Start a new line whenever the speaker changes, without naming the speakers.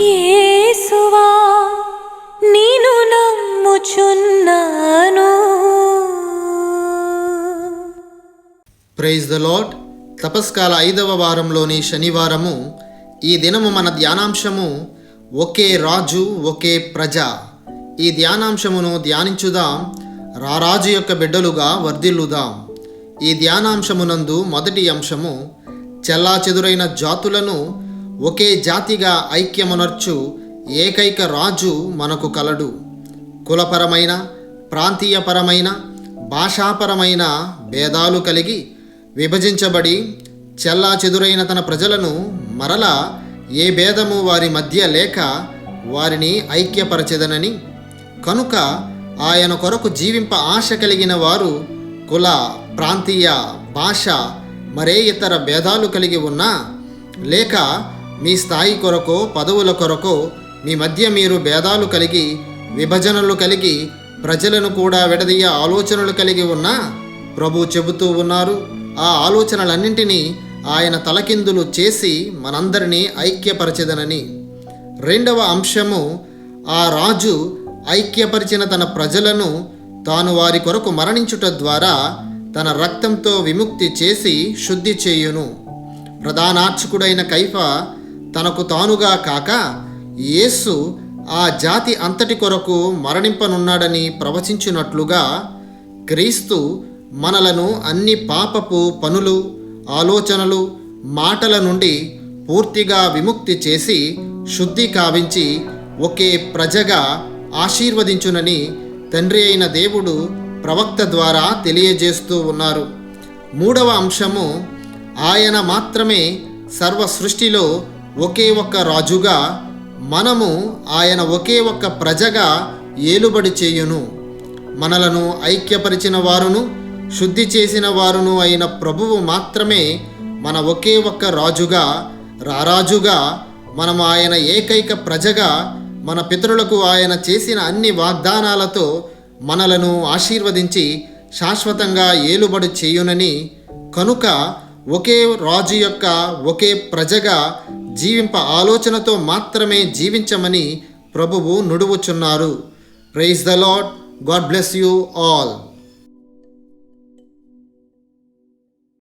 యేసువా నేను నమ్ముచున్నాను.
ప్రైజ్ ద లాడ్ తపస్కాల ఐదవ వారంలోని శనివారము ఈ దినము మన ధ్యానాంశము ఒకే రాజు ఒకే ప్రజ. ఈ ధ్యానాంశమును ధ్యానించుదాం రారాజు యొక్క బిడ్డలుగా వర్ధిల్లుదాం. ఈ ధ్యానాంశమునందు మొదటి అంశము చెల్లాచెదురైన జాతులను ఒకే జాతిగా ఐక్యమునర్చు ఏకైక రాజు మనకు కలడు. కులపరమైన ప్రాంతీయపరమైన భాషాపరమైన భేదాలు కలిగి విభజించబడి చెల్లా చెదురైన తన ప్రజలను మరలా ఏ భేదము వారి మధ్య లేక వారిని ఐక్యపరచెదనని కనుక ఆయన కొరకు జీవింప ఆశ కలిగిన వారు కుల ప్రాంతీయ భాష మరే ఇతర భేదాలు కలిగి ఉన్నా లేక మీ స్థాయి కొరకో పదవుల కొరకో మీ మధ్య మీరు భేదాలు కలిగి విభజనలు కలిగి ప్రజలను కూడా విడదీయ ఆలోచనలు కలిగి ఉన్నా ప్రభు చెబుతూ ఉన్నారు. ఆ ఆలోచనలన్నింటినీ ఆయన తలకిందులు చేసి మనందరినీ ఐక్యపరచదనని. రెండవ అంశము ఆ రాజు ఐక్యపరిచిన తన ప్రజలను తాను వారి కొరకు మరణించుట ద్వారా తన రక్తంతో విముక్తి చేసి శుద్ధి చేయును. ప్రధానార్చకుడైన కైఫా తనకు తానుగా కాక యేసు ఆ జాతి అంతటి కొరకు మరణింపనున్నాడని ప్రవచించినట్లుగా క్రీస్తు మనలను అన్ని పాపపు పనులు ఆలోచనలు మాటల నుండి పూర్తిగా విముక్తి చేసి శుద్ధి కావించి ఒకే ప్రజగా ఆశీర్వదించునని తండ్రి అయిన దేవుడు ప్రవక్త ద్వారా తెలియజేస్తూ ఉన్నారు. మూడవ అంశము ఆయన మాత్రమే సర్వ సృష్టిలో ఒకే ఒక్క రాజుగా మనము ఆయన ఒకే ఒక్క ప్రజగా ఏలుబడి చేయును. మనలను ఐక్యపరిచిన వారును శుద్ధి చేసిన వారును అయిన ప్రభువు మాత్రమే మన ఒకే ఒక్క రాజుగా రారాజుగా మనం ఆయన ఏకైక ప్రజగా మన పితరులకు ఆయన చేసిన అన్ని వాగ్దానాలతో మనలను ఆశీర్వదించి శాశ్వతంగా ఏలుబడి చేయునని కనుక ఒకే రాజు యొక్క ఒకే ప్రజగా జీవింప ఆలోచనతో మాత్రమే జీవించమని ప్రభువు నుడువుచున్నారు. Praise the Lord God bless you all